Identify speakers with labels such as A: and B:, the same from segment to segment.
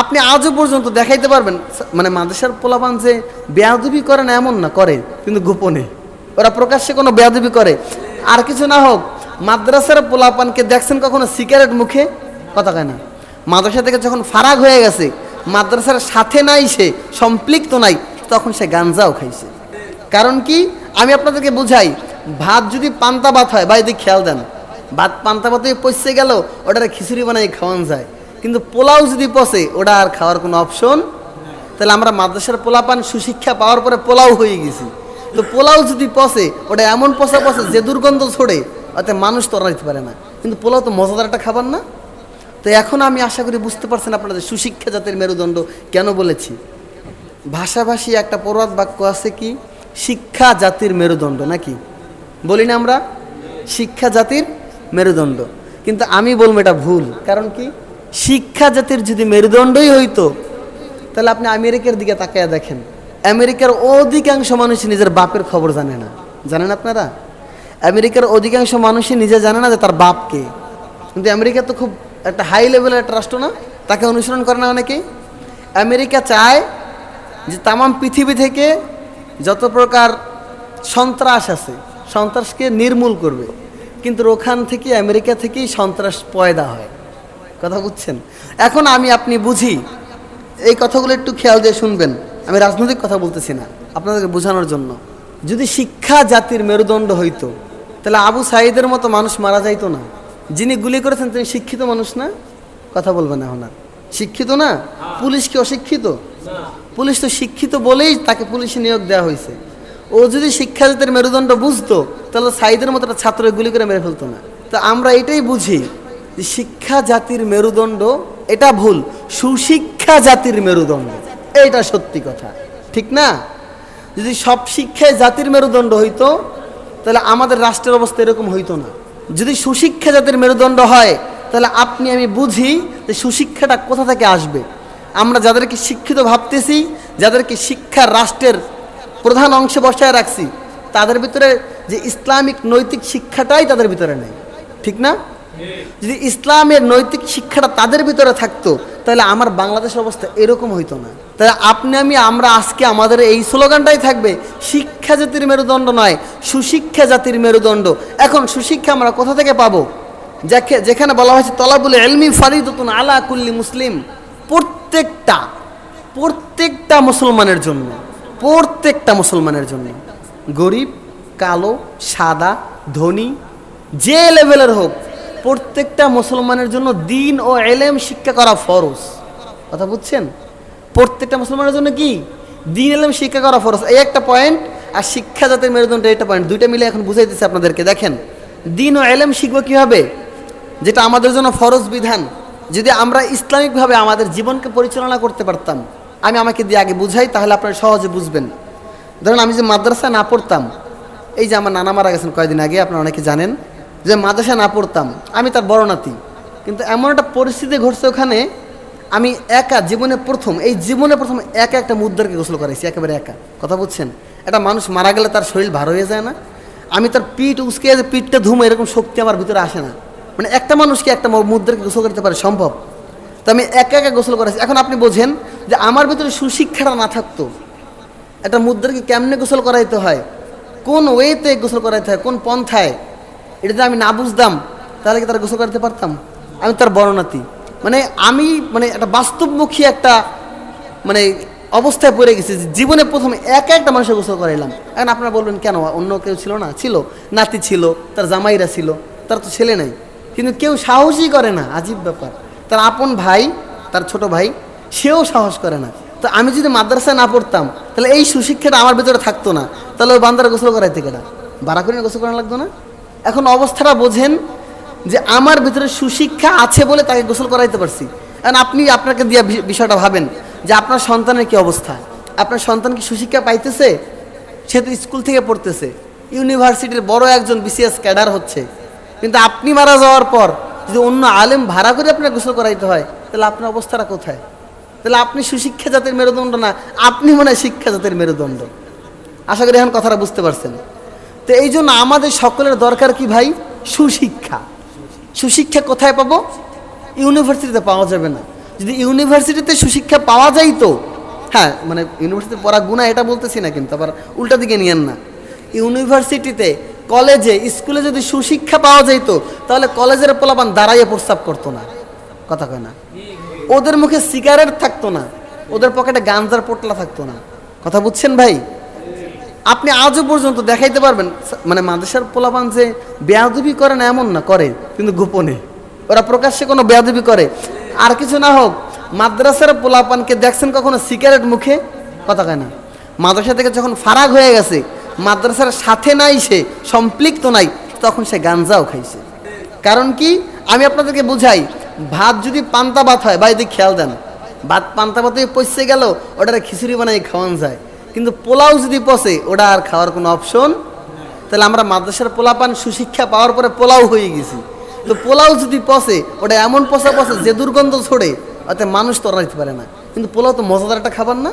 A: আপনি আজও পর্যন্ত দেখাইতে পারবেন। মানে মাদ্রাসার পোলাপান যে বেয়াদবি করে না, এমন না, করে, কিন্তু গোপনে। ওরা প্রকাশ্যে কোনো বেয়াদবি করে। আর কিছু না হোক, মাদ্রাসার পোলাপানকে দেখছেন কখনো সিগারেট মুখে? কথা কয় না। মাদ্রাসা থেকে যখন ফারাক হয়ে গেছে, মাদ্রাসার সাথে নাই সে, সম্পৃক্ত নাই, তখন সে গাঞ্জাও খাইছে। কারণ কি? আমি আপনাদেরকে বুঝাই, ভাত যদি পান্তা ভাত হয় বা এদিকে খেয়াল দেন। ভাত পান্তা ভাতে পচে গেল ওটারে খিচুড়ি বানাই খাওয়ান যায়। কিন্তু পোলাও যদি পচে, ওটা আর খাওয়ার কোনো অপশন তাহলে আমরা মাদ্রাসার পোলাপান সুশিক্ষা পাওয়ার পরে পোলাও হয়ে গেছি। তো পোলাও যদি পচে, ওটা এমন পচা পচে যে দুর্গন্ধ ছড়ে, ওতে মানুষ তো নিতে পারে না। কিন্তু পোলাও তো মজাদার একটা খাবার না? তো এখন আমি আশা করি বুঝতে পারছেন আপনাদের সুশিক্ষা জাতের মেরুদণ্ড কেন বলেছি। ভাষাভাষী একটা প্রবাদ বাক্য আছে কি? শিক্ষা জাতির মেরুদণ্ড নাকি? বলি না আমরা? শিক্ষা জাতির মেরুদণ্ড। কিন্তু আমি বলব এটা ভুল। কারণ কি? শিক্ষা জাতির যদি মেরুদণ্ডই হইতো, তাহলে আপনি আমেরিকার দিকে তাকায়া দেখেন। আমেরিকার অধিকাংশ মানুষ নিজের বাপের খবর জানে না। জানেন আপনারা? আমেরিকার অধিকাংশ মানুষই নিজে জানে না যে তার বাপকে কিন্তু আমেরিকা তো খুব একটা হাই লেভেলের একটা রাষ্ট্র না, তাকে অনুসরণ করে না অনেকেই। আমেরিকা চায় যে তামাম পৃথিবী থেকে যত প্রকার সন্ত্রাস আছে, সন্ত্রাসকে নির্মূল করবে। কিন্তু ওখান থেকে আমেরিকা থেকেই সন্ত্রাস পয়দা হয়। কথা বুঝছেন? এখন আমি আপনি বুঝি। এই কথাগুলো একটু খেয়াল দিয়ে শুনবেন। আমি রাজনৈতিক কথা বলতেছি না, আপনাদেরকে বোঝানোর জন্য। যদি শিক্ষা জাতির মেরুদণ্ড হইতো, তাহলে আবু সাইদের মতো মানুষ মারা যাইতো না। যিনি গুলি করেছেন, তিনি শিক্ষিত মানুষ না? কথা বলবেন এখন আর। শিক্ষিত না? পুলিশ কি অশিক্ষিত? পুলিশ তো শিক্ষিত বলেই তাকে পুলিশে নিয়োগ দেওয়া হয়েছে। ও যদি শিক্ষা জাতির মেরুদণ্ড বুঝতো, তাহলে সাইদের মতো একটা ছাত্র গুলি করে মেরে ফেলতো না। তো আমরা এটাই বুঝি। শিক্ষা জাতির মেরুদণ্ড, এটা ভুল। সুশিক্ষা জাতির মেরুদণ্ড। এটা সত্যি কথা। ঠিক না? যদি সব শিক্ষায় জাতির মেরুদণ্ড হইতো, তাহলে আমাদের রাষ্ট্রের অবস্থা এরকম হইতো না। যদি সুশিক্ষা জাতির মেরুদণ্ড হয়, তাহলে আপনি, আমি বুঝি যে সুশিক্ষাটা কোথা থেকে আসবে। আমরা যাদেরকে শিক্ষিত ভাবতেছি, যাদেরকে শিক্ষা রাষ্ট্রের প্রধান অংশে বসায় রাখছি, তাদের ভিতরে যে ইসলামিক নৈতিক শিক্ষাটাই তাদের ভিতরে নেই। ঠিক না? যদি ইসলামের নৈতিক শিক্ষাটা তাদের ভিতরে থাকতো, তাহলে আমার বাংলাদেশের অবস্থা এরকম হইতো না। তাহলে আপনি আমি, আমরা আজকে আমাদের এই স্লোগানটাই থাকবে, শিক্ষা জাতির মেরুদণ্ড নয়, সুশিক্ষা জাতির মেরুদণ্ড। এখন সুশিক্ষা আমরা কোথা থেকে পাবো? যাকে, যেখানে বলা হয়েছে, তলাবুল এলমি ফারিদতুন আলা কুল্লি মুসলিম। প্রত্যেকটা প্রত্যেকটা মুসলমানের জন্য, প্রত্যেকটা মুসলমানের জন্য, গরিব, কালো, সাদা, ধনী, যে লেভেলের হোক প্রত্যেকটা মুসলমানের জন্য দিন ও এলেম শিক্ষা করা ফরজ। কথা বুঝছেন? প্রত্যেকটা মুসলমানের জন্য কি? দিন এলেম শিক্ষা করা ফরজ। এই একটা পয়েন্ট আর শিক্ষা জাতের মেরুদণ্ড এটা পয়েন্ট দুইটা মিলে এখন বুঝাইতেছে আপনাদেরকে, দেখেন। দিন ও এলেম শিখব কীভাবে? যেটা আমাদের জন্য ফরজ বিধান। যদি আমরা ইসলামিকভাবে আমাদের জীবনকে পরিচালনা করতে পারতাম, আমি আমাকে দিয়ে আগে বুঝাই, তাহলে আপনারা সহজে বুঝবেন। ধরুন আমি যে মাদ্রাসা না পড়তাম, এই যে আমার নানা মারা গেছেন কয়েকদিন আগে, আপনারা অনেকে জানেন যে মাদ্রাসা না পড়তাম, আমি তার বড় নাতি। কিন্তু এমন একটা পরিস্থিতি ঘটছে ওখানে, আমি একা, জীবনে প্রথম, এই জীবনে প্রথম একা একটা মুদ্রাকে গোসল করাইছি, একেবারে একা। কথা বুঝছেন? একটা মানুষ মারা গেলে তার শরীর ভার হয়ে যায় না। আমি তার পিঠ উসকে যে পিঠটা ধুমো, এরকম শক্তি আমার ভিতরে আসে না। মানে একটা মানুষকে একটা মুদ্রাকে গোসল করতে পারে সম্ভব। তো আমি একা একা গোসল করাইছি। এখন আপনি বোঝেন যে আমার ভিতরে সুশিক্ষাটা না থাকতো। একটা মুদ্রাকে কেমনে গোসল করাইতে হয়? কোন ওয়েতে গোসল করাইতে হয়? কোন পন্থায়? এটা যদি আমি না বুঝতাম, তাহলে কি তারা গোসল করাতে পারতাম? আমি তার বর্ণাতি মানে আমি মানে একটা বাস্তবমুখী একটা মানে অবস্থায় পড়ে গেছি জীবনে প্রথমে এক একটা মানুষের গোসল করাইলাম। এখন আপনারা বলবেন, কেন? অন্য কেউ ছিল না? ছিল। নাতি ছিল, তার জামাইরা ছিল, তার তো ছেলে নাই। কিন্তু কেউ সাহসই করে না, আজীব ব্যাপার। তার আপন ভাই, তার ছোট ভাই, সেও সাহস করে না। তো আমি যদি মাদ্রাসায় না পড়তাম, তাহলে এই সুশিক্ষাটা আমার ভেতরে থাকতো না। তাহলে ওই বান্দারা গোসল করাইতে কেটা বাড়া করে গোসল করা লাগতো না? এখন অবস্থাটা বোঝেন যে আমার ভিতরে সুশিক্ষা আছে বলে তাকে গোসল করাইতে পারছি। কারণ আপনি আপনাকে দিয়ে বিষয়টা ভাবেন যে আপনার সন্তানের কি অবস্থা? আপনার সন্তান কি সুশিক্ষা পাইতেছে? সে তো স্কুল থেকে পড়তেছে। ইউনিভার্সিটির বড় একজন বিসিএস ক্যাডার হচ্ছে। কিন্তু আপনি মারা যাওয়ার পর যদি অন্য আলেম ভাড়া করে আপনার গোসল করাইতে হয়, তাহলে আপনার অবস্থাটা কোথায়? তাহলে আপনি সুশিক্ষা জাতের মেরুদণ্ড না, আপনি মনে হয় শিক্ষা জাতের মেরুদণ্ড। আশা করি এখন কথাটা বুঝতে পারছেন। তো এই জন্য আমাদের সকলের দরকার কি ভাই? সুশিক্ষা। সুশিক্ষা কোথায় পাবো? ইউনিভার্সিটিতে পাওয়া যাবে না। যদি ইউনিভার্সিটিতে সুশিক্ষা পাওয়া যাইতো হ্যাঁ মানে ইউনিভার্সিটিতে পড়া গুণা এটা বলতেছি না কিন্তু, আবার উল্টা দিকে নিয়েন না। ইউনিভার্সিটিতে, কলেজে, স্কুলে যদি সুশিক্ষা পাওয়া যাইতো তাহলে কলেজের পোলাপান দাঁড়াইয়ে প্রস্তাব করতো না। কথা কয় না। ওদের মুখে সিগারেট থাকতো না। ওদের পকেটে গাঞ্জার পোটলা থাকতো না। কথা বুঝছেন ভাই? আপনি আজও পর্যন্ত দেখাইতে পারবেন মানে মাদ্রাসার পোলাপান যে বেয়াদবি করে না এমন না, করে, কিন্তু গোপনে। ওরা প্রকাশ্যে কোনো বেয়াদবি করে। আর কিছু না হোক, মাদ্রাসার পোলাপানকে দেখছেন কখনো সিগারেট মুখে? কথা কয় না। মাদ্রাসা থেকে যখন ফারাক হয়ে গেছে, মাদ্রাসার সাথে নাই সে, সম্পৃক্ত নাই, তখন সে গাঞ্জাও খাইছে। কারণ কি? আমি আপনাদেরকে বুঝাই, ভাত যদি পান্তা ভাত হয় বা এদিকে খেয়াল দেন। ভাত পান্তা ভাতে পচে গেল, ওটারে খিচুড়ি বানাই খাওয়ান যায়। কিন্তু পোলাও যদি পচে, ওটা আর খাওয়ার কোনো অপশন তাহলে আমরা মাদ্রাসার পোলাপান সুশিক্ষা পাওয়ার পরে পোলাও হয়ে গেছি। তো পোলাও যদি পচে, ওটা এমন পচা পচে যে দুর্গন্ধ ছড়ে, ওতে মানুষ তো রাখতে পারে না। কিন্তু পোলাও তো মজাদার একটা খাবার না?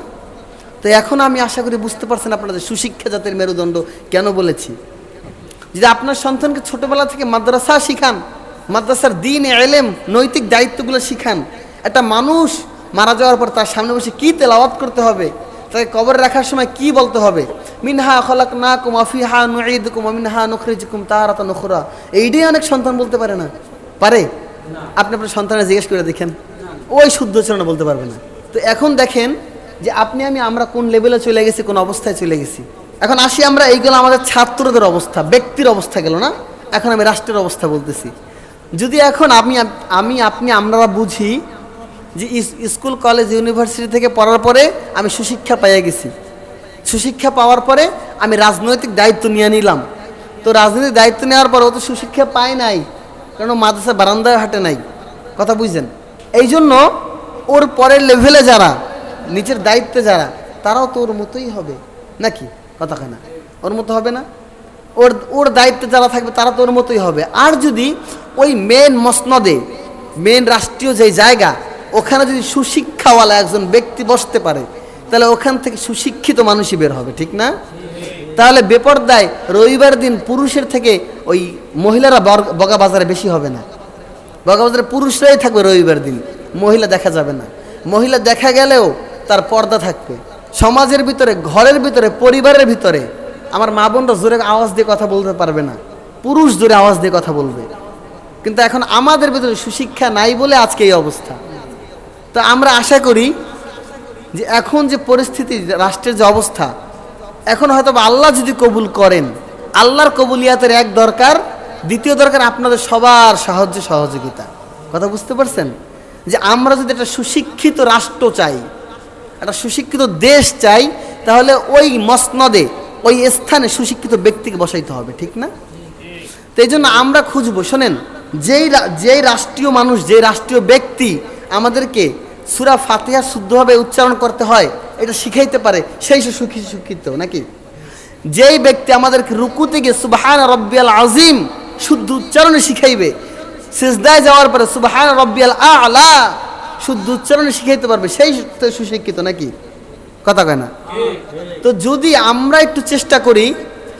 A: তো এখন আমি আশা করি বুঝতে পারছেন আপনাদের সুশিক্ষা জাতের মেরুদণ্ড কেন বলেছি। যদি আপনার সন্তানকে ছোটবেলা থেকে মাদ্রাসা শিখান, মাদ্রাসার দিন, এলেম, নৈতিক দায়িত্বগুলো শিখান, একটা মানুষ মারা যাওয়ার পর তার সামনে বসে কি তেলাওয়াত করতে হবে? তাকে কবর রাখার সময় কি বলতে হবে? মিনহা খলাক না কুম আফিহা নুঈদ কুম মিনহা নখরিজকুম তাহারাত নখরা এইটাই অনেক সন্তান বলতে পারে না। পারে? আপনি আপনার সন্তানের জিজ্ঞেস করে দেখেন। ওই শুদ্ধ চরণে বলতে পারবে না। তো এখন দেখেন যে আপনি আমি আমরা কোন লেভেলে চলে গেছি, কোন অবস্থায় চলে গেছি। এখন আসি আমরা, এইগুলো আমাদের ছাত্রদের অবস্থা, ব্যক্তির অবস্থা গেল না? এখন আমি রাষ্ট্রের অবস্থা বলতেছি। যদি এখন আমি আমি, আপনি আমরা বুঝি যে স্কুল, কলেজ, ইউনিভার্সিটি থেকে পড়ার পরে আমি সুশিক্ষা পাইয়া গেছি। সুশিক্ষা পাওয়ার পরে আমি রাজনৈতিক দায়িত্ব নিয়ে নিলাম। তো রাজনৈতিক দায়িত্ব নেওয়ার পর ও তো সুশিক্ষা পায় নাই কারণ মাদ্রাসা বারান্দায় হাঁটে নাই? কথা বুঝছেন? এই জন্য ওর পরের লেভেলে যারা, নিচের দায়িত্বে যারা, তারাও তো ওর মতোই হবে। নাকি? কথা কেনা ওর মতো হবে না? ওর ওর দায়িত্বে যারা থাকবে, তারা তো ওর মতোই হবে। আর যদি ওই মেন মসনদে মেন রাষ্ট্রীয় যে জায়গা ওখানে যদি সুশিক্ষাওয়ালা একজন ব্যক্তি বসতে পারে, তাহলে ওখান থেকে সুশিক্ষিত মানুষই বের হবে, ঠিক না? তাহলে বেপরদায় রবিবার দিন পুরুষের থেকে ওই মহিলারা বগা বাজারে বেশি হবে না। বগা বাজারে পুরুষরাই থাকবে রবিবার দিন, মহিলা দেখা যাবে না। মহিলা দেখা গেলেও তার পর্দা থাকবে। সমাজের ভিতরে, ঘরের ভিতরে, পরিবারের ভিতরে আমার মা বোনরা জোরে আওয়াজ দিয়ে কথা বলতে পারবে না। পুরুষ জোরে আওয়াজ দিয়ে কথা বলবে। কিন্তু এখন আমাদের ভিতরে সুশিক্ষা নাই বলে আজকে এই অবস্থা। তো আমরা আশা করি যে এখন যে পরিস্থিতি, রাষ্ট্রের যে অবস্থা, এখন হয়তো আল্লাহ যদি কবুল করেন, আল্লাহর কবুলিয়াতের এক দরকার, দ্বিতীয় দরকার আপনাদের সবার সাহায্য, সহযোগিতা। কথা বুঝতে পারছেন? যে আমরা যদি একটা সুশিক্ষিত রাষ্ট্র চাই, একটা সুশিক্ষিত দেশ চাই, তাহলে ওই মসনদে, ওই স্থানে সুশিক্ষিত ব্যক্তিকে বসাইতে হবে, ঠিক না? তো এই জন্য আমরা খুঁজবো, শোনেন, যেই যেই রাষ্ট্রীয় মানুষ, যেই রাষ্ট্রীয় ব্যক্তি আমাদেরকে সুরা ফাতিহা শুদ্ধভাবে উচ্চারণ করতে হয়, এটা শিখাইতে পারে। সেই সে সুখী শিক্ষিত নাকি? যেই ব্যক্তি আমাদেরকে রুকুতে গিয়ে সুবাহান রব্বিয়াল আজিম শুদ্ধ উচ্চারণে শিখাইবে, সেজদায় যাওয়ার পরে সুবাহান রব্বিয়াল আলা শুদ্ধ উচ্চারণে শিখাইতে পারবে, সেই সুশিক্ষিত, নাকি? কথা কয় না? তো যদি আমরা একটু চেষ্টা করি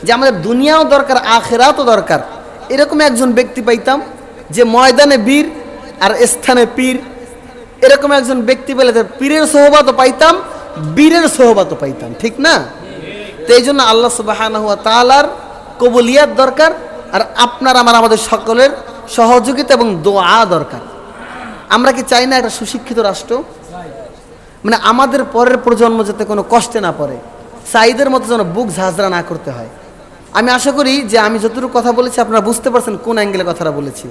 A: যে আমাদের দুনিয়াও দরকার, আখেরাতও দরকার, এরকম একজন ব্যক্তি পাইতাম যে ময়দানে বীর আর স্থানে পীর এরকম একজন ব্যক্তি পেলে তার পীরের সোহবাতও পাইতাম, বীরের সোহবাতও পাইতাম। ঠিক না? তো এই জন্য আল্লাহ সুবাহ তালার কবুলিয়াত দরকার আর আপনার, আমার, আমাদের সকলের সহযোগিতা এবং দোয়া দরকার। আমরা কি চাই না একটা সুশিক্ষিত রাষ্ট্র? মানে আমাদের পরের প্রজন্ম যাতে কোনো কষ্টে না পড়ে সাইদের মতো যেন বুক ঝাঁঝরা না করতে হয়। আমি আশা করি যে আমি যতটুকু কথা বলেছি, আপনারা বুঝতে পারছেন কোন অ্যাঙ্গেলে কথাটা বলেছি।